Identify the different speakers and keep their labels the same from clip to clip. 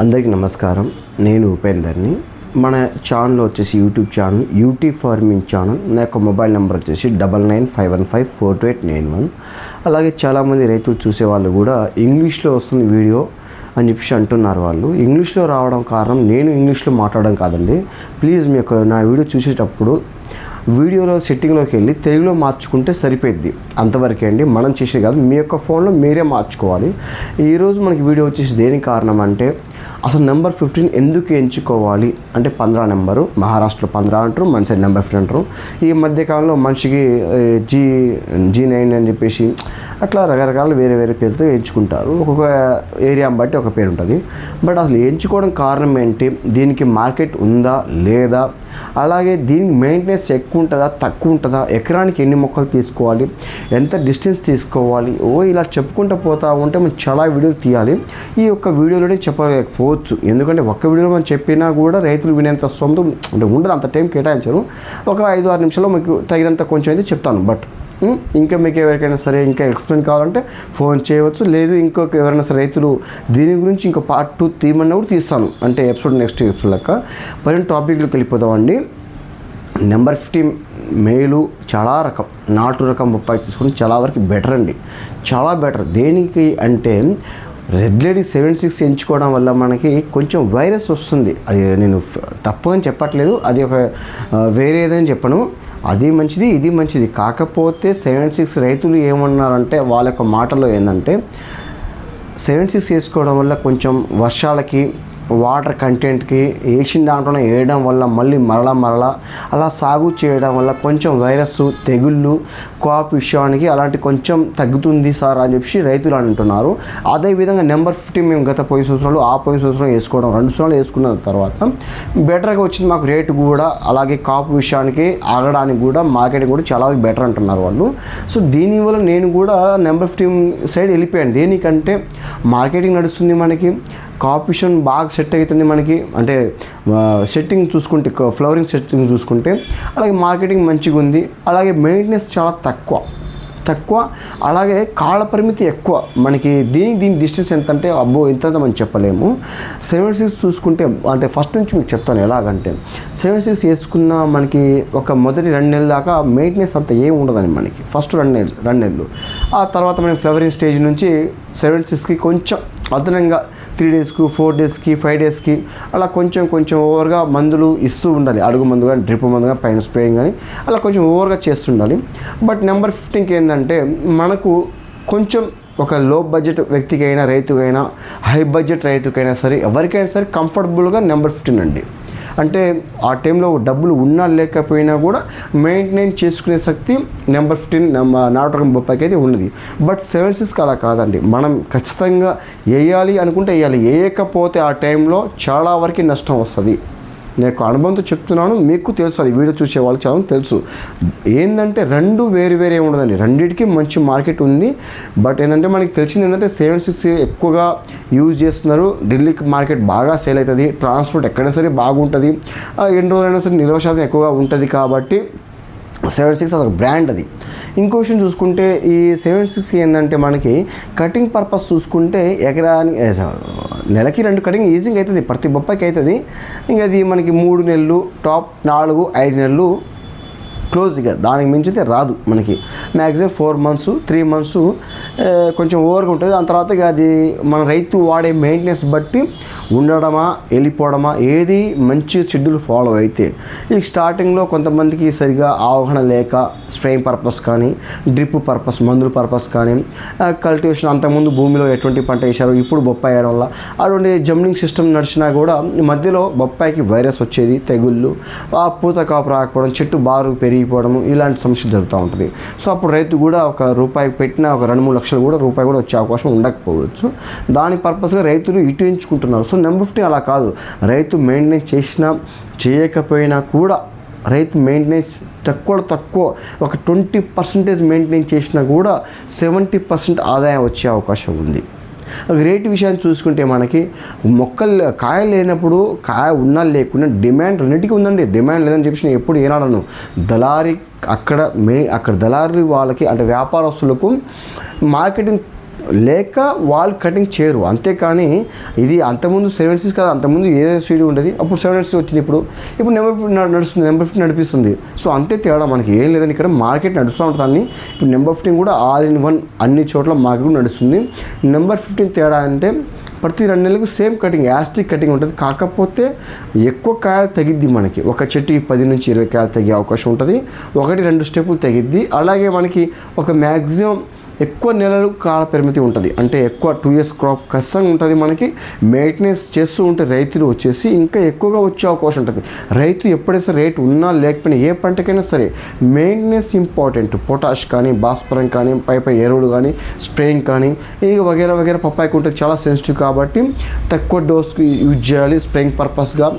Speaker 1: అందరికీ నమస్కారం. నేను ఉపేందర్ని. మన ఛానల్ వచ్చేసి YouTube channel UT farming channel నా యొక్క మొబైల్ నెంబర్ వచ్చేసి double nine five one five four two eight nine one. అలాగే చాలామంది రైతులు చూసే వాళ్ళు కూడా ఇంగ్లీష్లో వస్తుంది వీడియో అని చెప్పేసి అంటున్నారు వాళ్ళు. ఇంగ్లీష్లో రావడం కారణం నేను ఇంగ్లీష్లో మాట్లాడడం కాదండి. ప్లీజ్ మీ యొక్క నా వీడియో చూసేటప్పుడు వీడియోలో సెట్టింగ్లోకి వెళ్ళి తెలుగులో మార్చుకుంటే సరిపోద్ది అంతవరకే అండి మనం చేసేది కాదు. మీ యొక్క ఫోన్లో మీరే మార్చుకోవాలి. ఈరోజు మనకి వీడియో వచ్చేసి దేనికి కారణం అంటే అసలు నెంబర్ ఫిఫ్టీన్ ఎందుకు ఎంచుకోవాలి? అంటే పంద్రా నెంబరు మహారాష్ట్రలో పంద్రా అంటారు మన సైడ్ నెంబర్ ఫిఫ్టీన్ అంటారు. ఈ మధ్యకాలంలో మనిషికి జీ జీ నైన్ అని చెప్పేసి అట్లా రకరకాల వేరే వేరే పేరుతో ఎంచుకుంటారు. ఒక్కొక్క ఏరియా బట్టి ఒక పేరు ఉంటుంది. బట్ అసలు ఎంచుకోవడం కారణం ఏంటి? దీనికి మార్కెట్ ఉందా లేదా? అలాగే దీనికి మెయింటెనెన్స్ ఎక్కువ ఉంటుందా తక్కువ ఉంటుందా? ఎకరానికి ఎన్ని మొక్కలు తీసుకోవాలి? ఎంత డిస్టెన్స్ తీసుకోవాలి? ఓ ఇలా చెప్పుకుంటూ పోతా ఉంటే మనం చాలా వీడియోలు తీయాలి. ఈ యొక్క వీడియోలోనే పోవచ్చు ఎందుకంటే ఒక్క వీడియోలో మనం చెప్పినా కూడా రైతులు వినేంత సొంతం అంటే ఉండదు అంత టైం కేటాయించరు. ఒక ఐదు ఆరు నిమిషాల్లో మీకు తగినంత కొంచెం అయితే చెప్తాను. బట్ ఇంకా మీకు ఎవరికైనా సరే ఇంకా ఎక్స్ప్లెయిన్ కావాలంటే ఫోన్ చేయవచ్చు. లేదు ఇంకొక ఎవరైనా సరే రైతులు దీని గురించి ఇంకో పార్ట్ టూ తీయమన్నా కూడా తీస్తాను. అంటే ఎపిసోడ్ నెక్స్ట్ ఎపిసోడ్ లెక్క. పైన టాపిక్లోకి వెళ్ళిపోదామండి నెంబర్ ఫిఫ్టీ మేలు చాలా రకం. నాటు రకం బొప్పాయి తీసుకుని చాలా వరకు బెటర్ అండి. చాలా బెటర్ దేనికి అంటే రెడ్ లేడీ సెవెన్ సిక్స్ ఎంచుకోవడం వల్ల మనకి కొంచెం వైరస్ వస్తుంది. అది నేను తప్పు అని చెప్పట్లేదు. అది ఒక వేరేదని చెప్పను. అది మంచిది ఇది మంచిది. కాకపోతే సెవెన్ సిక్స్ రైతులు ఏమన్నారంటే వాళ్ళ యొక్క మాటలో ఏంటంటే సెవెన్ సిక్స్ వేసుకోవడం వల్ల కొంచెం వర్షాలకి వాటర్ కంటెంట్కి వేసిన దాంట్లోనే వేయడం వల్ల మళ్ళీ మరలా మరలా అలా సాగు చేయడం వల్ల కొంచెం వైరస్ తెగుళ్ళు కాప్ విషయానికి అలాంటి కొంచెం తగ్గుతుంది సార్ అని చెప్పి రైతులు అంటున్నారు. అదేవిధంగా నెంబర్ ఫిఫ్టీ మేము గత పోయి సంవత్సరాలు ఆ పోయి సంవత్సరం వేసుకోవడం రెండు సంవత్సరాలు వేసుకున్న తర్వాత బెటర్గా వచ్చింది మాకు రేటు కూడా అలాగే కాపు విషయానికి ఆగడానికి కూడా మార్కెటింగ్ కూడా చాలా బెటర్ అంటున్నారు వాళ్ళు. సో దీనివల్ల నేను కూడా నెంబర్ ఫిఫ్టీ సైడ్ వెళ్ళిపోయాను. దేనికంటే మార్కెటింగ్ నడుస్తుంది మనకి కాంపిటీషన్ బాగా సెట్ అవుతుంది మనకి. అంటే సెట్టింగ్ చూసుకుంటే ఫ్లవరింగ్ సెట్టింగ్ చూసుకుంటే అలాగే మార్కెటింగ్ మంచిగా ఉంది. అలాగే మెయింటెనెన్స్ చాలా తక్కువ. తక్కువ. అలాగే కాళ్ళ పరిమితి ఎక్కువ. మనకి దీనికి దీని డిస్టెన్స్ ఎంత అంటే అబ్బో ఎంత మనం చెప్పలేము. సెవెన్ సిక్స్ చూసుకుంటే అంటే ఫస్ట్ నుంచి మీకు చెప్తాను ఎలాగంటే సెవెన్ సిక్స్ వేసుకున్న మనకి ఒక మొదటి రెండు నెలల దాకా మెయింటెనెన్స్ అంత ఏం ఉండదండి మనకి. ఫస్ట్ రెండు నెలలు రెండు నెలలు. ఆ తర్వాత మనం ఫ్లవరింగ్ స్టేజ్ నుంచి సెవెన్ సిక్స్కి కొంచెం అదనంగా త్రీ డేస్కి ఫోర్ డేస్కి ఫైవ్ డేస్కి అలా కొంచెం కొంచెం ఓవర్గా మందులు ఇస్తూ ఉండాలి. అడుగు మందు కానీ డ్రిప్ మందు కానీ పైన స్ప్రేయింగ్ కానీ అలా కొంచెం ఓవర్గా చేస్తుండాలి. బట్ నెంబర్ ఫిఫ్టీన్కి ఏంటంటే మనకు కొంచెం ఒక లో బడ్జెట్ వ్యక్తికైనా రైతుకైనా హై బడ్జెట్ రైతుకైనా సరే ఎవరికైనా సరే కంఫర్టబుల్గా నెంబర్ ఫిఫ్టీన్ అండి. అంటే ఆ టైంలో డబ్బులు ఉన్నా లేకపోయినా కూడా మెయింటైన్ చేసుకునే శక్తి నెంబర్ ఫిఫ్టీన్ నాటకం బొప్పాయికి అయితే ఉన్నది. బట్ సెవెన్ సిక్స్కి అలా కాదండి. మనం ఖచ్చితంగా వేయాలి అనుకుంటే వేయాలి వేయకపోతే ఆ టైంలో చాలా వరకు నష్టం వస్తుంది. నేను అనుభవంతో చెప్తున్నాను మీకు తెలుసు అది వీడియో చూసే వాళ్ళకి చాలా తెలుసు. ఏంటంటే రెండు వేరు వేరే ఉండదండి. రెండింటికి మంచి మార్కెట్ ఉంది. బట్ ఏంటంటే మనకి తెలిసింది ఏంటంటే సెవెన్ సిక్స్ ఎక్కువగా యూజ్ చేస్తున్నారు. ఢిల్లీకి మార్కెట్ బాగా సేల్ అవుతుంది. ట్రాన్స్పోర్ట్ ఎక్కడైనా సరే బాగుంటుంది. ఎన్ని రోజులైనా సరే నిల్వ శాతం ఎక్కువగా ఉంటుంది కాబట్టి సెవెన్ సిక్స్ అదొక బ్రాండ్ అది. ఇంకో విషయం చూసుకుంటే ఈ సెవెన్ సిక్స్ ఏంటంటే మనకి కటింగ్ పర్పస్ చూసుకుంటే ఎకరాని నెలకి రెండు కటింగ్ ఈజీగా అవుతుంది ప్రతి బొప్పాయికి అవుతుంది ఇంకా అది మనకి మూడు నెలలు టాప్ నాలుగు ఐదు నెలలు క్లోజ్గా దానికి మించితే రాదు మనకి. Maximum four months three months కొంచెం ఓవర్గా ఉంటుంది. దాని తర్వాత అది మన రైతు వాడే మెయింటెనెన్స్ బట్టి ఉండడమా వెళ్ళిపోవడమా ఏది మంచి షెడ్యూల్ ఫాలో అయితే ఈ స్టార్టింగ్లో కొంతమందికి సరిగా అవగాహన లేక స్ప్రేయింగ్ పర్పస్ కానీ డ్రిప్ పర్పస్ మందుల పర్పస్ కానీ కల్టివేషన్ అంతకుముందు భూమిలో ఎటువంటి పంట వేశారు ఇప్పుడు బొప్పాయి వేయడం వల్ల అటువంటి జమ్నింగ్ సిస్టమ్ నడిచినా కూడా మధ్యలో బొప్పాయికి వైరస్ వచ్చేది తెగుళ్ళు ఆ పూత కాపు రాకపోవడం చెట్టు బారు పెరిగి పెరిగిపోవడం ఇలాంటి సమస్య జరుగుతూ ఉంటుంది. సో అప్పుడు రైతు కూడా ఒక రూపాయి పెట్టిన ఒక రెండు మూడు లక్షలు కూడా రూపాయి కూడా వచ్చే అవకాశం ఉండకపోవచ్చు. దాని పర్పస్గా రైతులు ఇటు ఎంచుకుంటున్నారు. సో నెంబర్ ఫిఫ్టీ అలా కాదు. రైతు మెయింటెనెన్స్ చేసినా చేయకపోయినా కూడా రైతు మెయింటెనెన్స్ తక్కువ తక్కువ ఒక ట్వంటీ పర్సెంటేజ్ మెయింటెనెన్స్ చేసినా కూడా సెవెంటీ పర్సెంట్ ఆదాయం వచ్చే అవకాశం ఉంది. రేటు విషయాన్ని చూసుకుంటే మనకి మొక్కలు కాయ లేనప్పుడు కాయ ఉన్నా లేకుండా డిమాండ్ రెండింటికి ఉందండి. డిమాండ్ లేదని చెప్పి నేను ఎప్పుడు ఏనాడను. దళారి అక్కడ మే అక్కడ దళారి వాళ్ళకి అంటే వ్యాపారస్తులకు మార్కెటింగ్ లేక వాల్ కటింగ్ చేయరు. అంతేకాని ఇది అంతకుముందు సెవెన్ సిక్స్ కదా అంతకుముందు ఏ సీడీ ఉండేది? అప్పుడు సెవెన్ సిక్స్ వచ్చింది ఇప్పుడు. ఇప్పుడు నెంబర్ ఫిఫ్టీ నడుస్తుంది నెంబర్ ఫిఫ్టీ నడిపిస్తుంది. సో అంతే తేడా మనకి. ఏం లేదని ఇక్కడ. మార్కెట్ నడుస్తూ ఉంటుంది ఇప్పుడు నెంబర్ ఫిఫ్టీన్ కూడా ఆల్ ఇన్ వన్ అన్ని చోట్ల మార్కెట్ కూడా నడుస్తుంది. నెంబర్ ఫిఫ్టీన్ తేడా అంటే ప్రతి రెండు నెలలకు సేమ్ కటింగ్ యాస్టిక్ కటింగ్ ఉంటుంది. కాకపోతే ఎక్కువ కాయలు తగిద్ది మనకి. ఒక చెట్టు పది నుంచి ఇరవై కాయలు తగ్గే అవకాశం ఉంటుంది. ఒకటి రెండు స్టెప్పులు తగిద్ది. అలాగే మనకి ఒక మ్యాక్సిమం ఎక్కువ నెలలు కాల పరిమితి ఉంటుంది. అంటే ఎక్కువ టూ ఇయర్స్ క్రాప్ ఖచ్చితంగా ఉంటుంది మనకి. మెయింటెనెన్స్ చేస్తూ ఉంటే రైతులు వచ్చేసి ఇంకా ఎక్కువగా వచ్చే అవకాశం ఉంటుంది. రైతు ఎప్పుడైతే రేట్ ఉన్నా లేకపోయినా ఏ పంటకైనా సరే మెయింటెనెన్స్ ఇంపార్టెంట్ పొటాష్ కానీ భాస్వరం కానీ పై పై ఎరువులు కానీ స్ప్రేయింగ్ కానీ ఇక వగేరా వగేరా పప్పాయికి ఉంటుంది. చాలా సెన్సిటివ్ కాబట్టి తక్కువ డోస్కి యూజ్ చేయాలి. స్ప్రేయింగ్ పర్పస్గా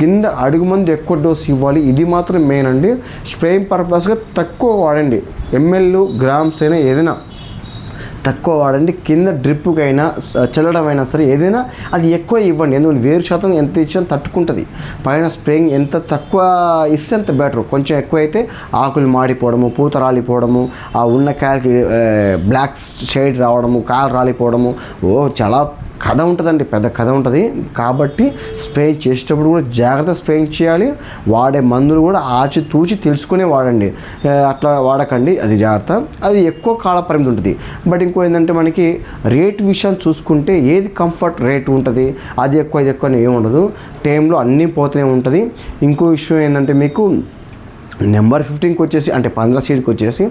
Speaker 1: కింద అడుగు మంది ఎక్కువ డోస్ ఇవ్వాలి. ఇది మాత్రం మెయిన్ అండి. స్ప్రేయింగ్ పర్పస్గా తక్కువ వాడండి. ఎంఎల్ గ్రామ్స్ అయినా ఏదైనా తక్కువ వాడండి కింద డ్రిప్పుకైనా చల్లడం అయినా సరే ఏదైనా అది ఎక్కువ ఇవ్వండి. ఎందుకంటే వేరు శాతం ఎంత ఇచ్చినా తట్టుకుంటుంది. పైన స్ప్రేయింగ్ ఎంత తక్కువ ఇస్తే అంత బెటర్. కొంచెం ఎక్కువ అయితే ఆకులు మాడిపోవడము పూత రాలిపోవడము ఆ ఉన్న కాయలకి బ్లాక్ షేడ్ రావడము కాయలు రాలిపోవడము. ఓ చాలా కథ ఉంటుందండి పెద్ద కథ ఉంటుంది. కాబట్టి స్ప్రేయింగ్ చేసేటప్పుడు కూడా జాగ్రత్త స్ప్రేయింగ్ చేయాలి. వాడే మందులు కూడా ఆచి తూచి తెలుసుకునే వాడండి. అట్లా వాడకండి అది జాగ్రత్త. అది ఎక్కువ కాల పరిమితి ఉంటుంది. బట్ ఇంకో ఏంటంటే మనకి రేట్ విషయం చూసుకుంటే ఏది కంఫర్ట్ రేట్ ఉంటుంది అది ఎక్కువ ఇది ఎక్కువ అని ఏమి ఉండదు టైంలో అన్నీ పోతూనే ఉంటుంది. ఇంకో విషయం ఏంటంటే మీకు నెంబర్ ఫిఫ్టీన్కి వచ్చేసి అంటే పంద్రా సీట్కి వచ్చేసి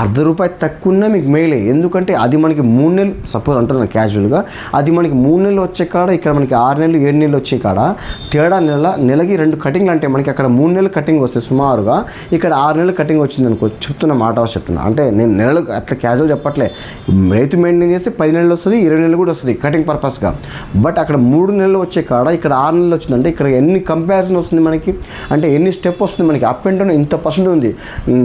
Speaker 1: అర్ధ రూపాయి తక్కువ ఉన్నా మీకు మేలే ఎందుకంటే అది మనకి మూడు నెలలు సపోజ్ అంటున్నాను క్యాజువల్గా అది మనకి మూడు నెలలు వచ్చే కాడ ఇక్కడ మనకి ఆరు నెలలు ఏడు నెలలు వచ్చే కాడ తేడా నెల నెలకి రెండు కటింగ్లు అంటే మనకి అక్కడ మూడు నెలలు కటింగ్ వస్తాయి సుమారుగా ఇక్కడ ఆరు నెలలు కటింగ్ వచ్చింది అనుకో చెప్తున్న మాట చెప్తున్నా. అంటే నేను నెలలు అట్లా క్యాజువల్ చెప్పట్లే. రైతు మెయింటైన్ చేస్తే పది నెలలు వస్తుంది ఇరవై నెలలు కూడా వస్తుంది కటింగ్ పర్పస్గా బట్ అక్కడ మూడు నెలలు వచ్చే కాడ ఇక్కడ ఆరు నెలలు వచ్చిందంటే ఇక్కడ ఎన్ని కంపారిజన్ వస్తుంది మనకి? అంటే ఎన్ని స్టెప్ వస్తుంది మనకి? అప్ అండ్ డౌన్ ఇంత పర్సెంట్ ఉంది.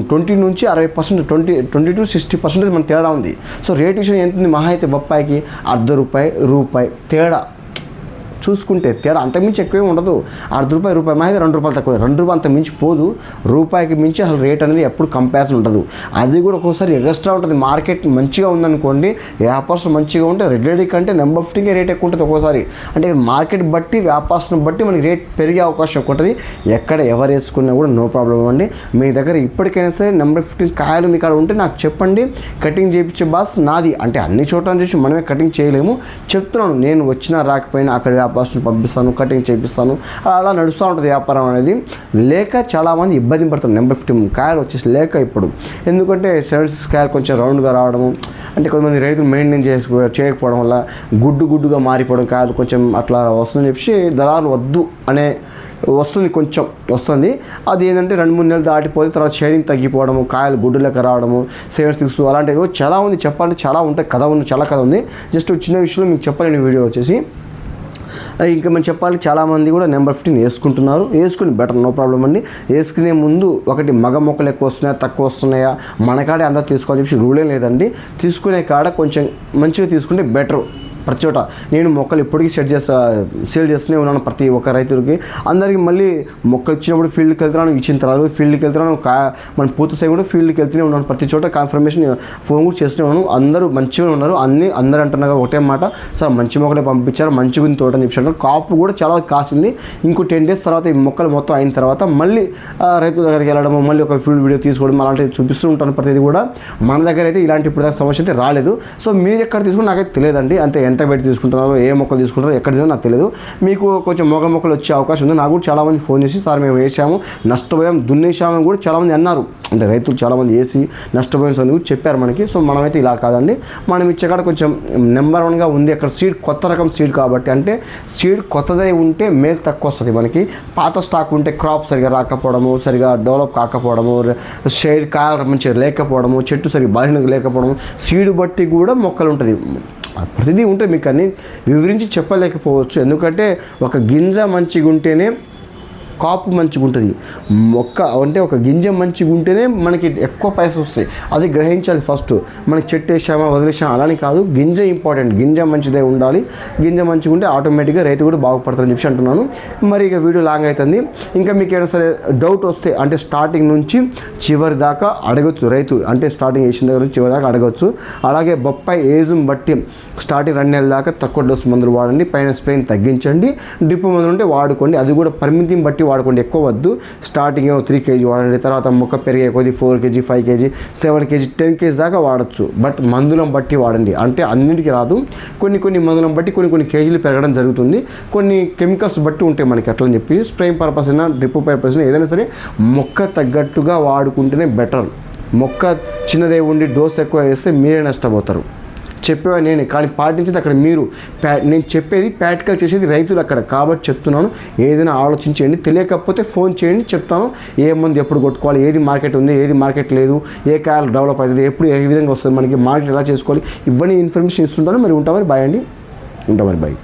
Speaker 1: ట్వంటీ నుంచి అరవై percent twenty twenty to sixty percentage మన తేడా ఉంది. సో రేట్ విషయం ఎంత ఉంది? మహా అయితే బొప్పాయికి అర్ధ రూపాయి రూపాయి తేడా. చూసుకుంటే తేడా అంతకుమించి ఎక్కువే ఉండదు. అర్ధ రూపాయి రూపాయి మా అయితే రెండు రూపాయలు తక్కువ. రెండు రూపాయలు అంత మించి పోదు. రూపాయికి మించి అసలు రేట్ అనేది ఎప్పుడు కంపారిజన్ ఉండదు. అది కూడా ఒక్కోసారి ఎగస్ట్రా ఉంటుంది. మార్కెట్ మంచిగా ఉందనుకోండి వ్యాపారం మంచిగా ఉంటే రెడ్డి కంటే నెంబర్ ఫిఫ్టీకే రేట్ ఎక్కువ ఉంటుంది ఒక్కోసారి. అంటే మార్కెట్ బట్టి వ్యాపారం బట్టి మనకి రేట్ పెరిగే అవకాశం ఎక్కువ ఉంటుంది. ఎక్కడ ఎవరు వేసుకున్నా కూడా నో ప్రాబ్లం అండి. మీ దగ్గర ఇప్పటికైనా సరే నెంబర్ ఫిఫ్టీన్ కాయలు మీ కాడ ఉంటే నాకు చెప్పండి. కటింగ్ చేయించే బాస్ నాది. అంటే అన్ని చోట్ల చూసి మనమే కటింగ్ చేయలేము. చెప్తున్నాను నేను వచ్చినా రాకపోయినా అక్కడ వ్యాపారం పంపిస్తాను కటింగ్ చేపిస్తాను. అలా నడుస్తూ ఉంటుంది వ్యాపారం అనేది. లేక చాలామంది ఇబ్బంది పడుతుంది నెంబర్ ఫిఫ్టీన్ కాయలు వచ్చేసి లేక ఇప్పుడు. ఎందుకంటే సెవెన్ సిక్స్ కాయలు కొంచెం రౌండ్గా రావడము అంటే కొంతమంది రైతులు మెయింటైన్ చేసుకో చేయకపోవడం వల్ల గుడ్డు గుడ్డుగా మారిపోవడం కాయలు కొంచెం అట్లా వస్తుందని చెప్పి దళాలు వద్దు అనే వస్తుంది కొంచెం వస్తుంది. అది ఏంటంటే రెండు మూడు నెలలు దాటిపోతే తర్వాత షేడింగ్ తగ్గిపోవడము కాయలు గుడ్డు లెక్క రావడము సెవెన్ సిక్స్ అలాంటివి చాలా ఉంది చెప్పాలంటే చాలా ఉంటాయి. కథ ఉంది చాలా కథ ఉంది. జస్ట్ చిన్న విషయంలో మీకు చెప్పలేని వీడియో వచ్చేసి. ఇంకా మనం చెప్పాలి చాలామంది కూడా నెంబర్ ఫిఫ్టీన్ వేసుకుంటున్నారు. వేసుకుని బెటర్ నో ప్రాబ్లం అండి. వేసుకునే ముందు ఒకటి మగ మొక్కలు ఎక్కువ వస్తున్నాయా తక్కువ వస్తున్నాయా మనకాడే అంతా తీసుకోవాలని చెప్పి రూలే లేదండి. తీసుకునే కాడ కొంచెం మంచిగా తీసుకుంటే బెటర్. ప్రతి చోట నేను మొక్కలు ఇప్పటికీ సెట్ చేస్తా సేల్ చేస్తూనే ఉన్నాను ప్రతి ఒక్క రైతులకి. అందరికీ మళ్ళీ మొక్కలు ఇచ్చినప్పుడు ఫీల్డ్కి వెళ్తున్నాను ఇచ్చిన తర్వాత ఫీల్డ్కి వెళ్తున్నాను కా మన పూర్తి సై కూడా ఫీల్డ్కి వెళ్తూనే ఉన్నాను. ప్రతి చోట కన్ఫర్మేషన్ ఫోన్ కూడా చేస్తూనే ఉన్నాను. అందరూ మంచిగా ఉన్నారు. అన్ని అందరూ అంటున్నారు ఒకటే మాట. సార్ మంచి మొక్కలే పంపించారు మంచిగా ఉంది తోట అని చెప్పారు కాపు కూడా చాలా కాసింది. ఇంకో టెన్ డేస్ తర్వాత ఈ మొక్కలు మొత్తం అయిన తర్వాత మళ్ళీ రైతుల రైతు దగ్గరికి వెళ్ళడము మళ్ళీ ఒక ఫీల్డ్ వీడియో తీసుకోవడం అలాంటివి చూపిస్తూ ఉంటాను ప్రతిదీ కూడా. మన దగ్గర అయితే ఇలాంటి ఇప్పుడు సమస్య అయితే రాలేదు. సో మీరు ఎక్కడ తీసుకుని నాకైతే తెలియదండి. అంటే ఎంత పెట్టి తీసుకుంటున్నారో ఏ మొక్కలు తీసుకుంటారో ఎక్కడ నాకు తెలియదు మీకు కొంచెం మొగ మొక్కలు వచ్చే అవకాశం ఉంది. నాకు కూడా చాలామంది ఫోన్ చేసి సార్ మేము వేసాము నష్టపోయాం దున్నేసామని కూడా చాలామంది అన్నారు. అంటే రైతులు చాలామంది వేసి నష్టపోయిన సార్ కూడా చెప్పారు మనకి. సో మనమైతే ఇలా కాదండి. మనం ఇచ్చే కాడ కొంచెం నెంబర్ వన్గా ఉంది. అక్కడ సీడ్ కొత్త రకం సీడ్ కాబట్టి అంటే సీడ్ కొత్తదై ఉంటే మేలు తక్కువ వస్తుంది మనకి. పాత స్టాక్ ఉంటే క్రాప్ సరిగా రాకపోవడము సరిగా డెవలప్ కాకపోవడము షేడ్ కాయ మంచిగా లేకపోవడము చెట్టు సరిగా బలహీనంగా లేకపోవడము సీడ్ బట్టి కూడా మొక్కలు ఉంటుంది. ప్రతిదీ ఉంటే మీకు అన్ని వివరించి చెప్పలేకపోవచ్చు. ఎందుకంటే ఒక గింజ మంచిగా ఉంటేనే కాపు మంచిగా ఉంటుంది. మొక్క అంటే ఒక గింజ మంచిగా ఉంటేనే మనకి ఎక్కువ పైసలు వస్తాయి. అది గ్రహించాలి ఫస్ట్. మనకి చెట్టు వేసామా వదిలేసామా అలానే కాదు. గింజ ఇంపార్టెంట్. గింజ మంచిదే ఉండాలి. గింజ మంచిగా ఉంటే ఆటోమేటిక్గా రైతు కూడా బాగుపడతారని చెప్పి అంటున్నాను. మరి ఇక వీడియో లాంగ్ అవుతుంది ఇంకా మీకు ఏదైనా సరే డౌట్ వస్తే అంటే స్టార్టింగ్ నుంచి చివరి దాకా అడగచ్చు. రైతు అంటే స్టార్టింగ్ వేసిన దగ్గర నుంచి చివరి దాకా అడగొచ్చు. అలాగే బొప్పాయి ఏజ్ని బట్టి స్టార్టింగ్ రెండు నెలల దాకా తక్కువ డోసు మందులు వాడండి. పైన స్ప్రేని తగ్గించండి. డిప్పు మందులు ఉంటే వాడుకోండి. అది కూడా పరిమితిని బట్టి వాడుకోండి ఎక్కువ వద్దు. స్టార్టింగ్ ఏమో త్రీ కేజీ వాడండి తర్వాత మొక్క పెరిగే కొద్ది four KG five KG seven KG ten KG దాకా వాడచ్చు. బట్ మందులను బట్టి వాడండి. అంటే అన్నిటికీ రాదు. కొన్ని కొన్ని మందులను బట్టి కొన్ని కొన్ని కేజీలు పెరగడం జరుగుతుంది. కొన్ని కెమికల్స్ బట్టి ఉంటాయి మనకి అట్లని చెప్పి. స్ప్రేయింగ్ పర్పస్ అయినా డ్రిప్ పర్పస్ అయినా ఏదైనా సరే మొక్క తగ్గట్టుగా వాడుకుంటేనే బెటర్ మొక్క చిన్నదే ఉండి డోస్ ఎక్కువ వేస్తే మీరే నష్టపోతారు. చెప్పేవా నేను. కానీ పాటించేది అక్కడ మీరు. ప్యా నేను చెప్పేది ప్రాక్టికల్ చేసేది రైతులు అక్కడ. కాబట్టి చెప్తున్నాను ఏదైనా ఆలోచించండి తెలియకపోతే ఫోన్ చేయండి చెప్తాను. ఏ మందు ఎప్పుడు కొట్టుకోవాలి ఏది మార్కెట్ ఉంది ఏది మార్కెట్ లేదు ఏ కాయలు డెవలప్ అవుతుంది ఎప్పుడు ఏ విధంగా వస్తుంది మనకి మార్కెట్ ఎలా చేసుకోవాలి ఇవన్నీ ఇన్ఫర్మేషన్ ఇస్తుంటాను. మరి ఉంటామని బాయ్ అండి. ఉంటామని బాయ్.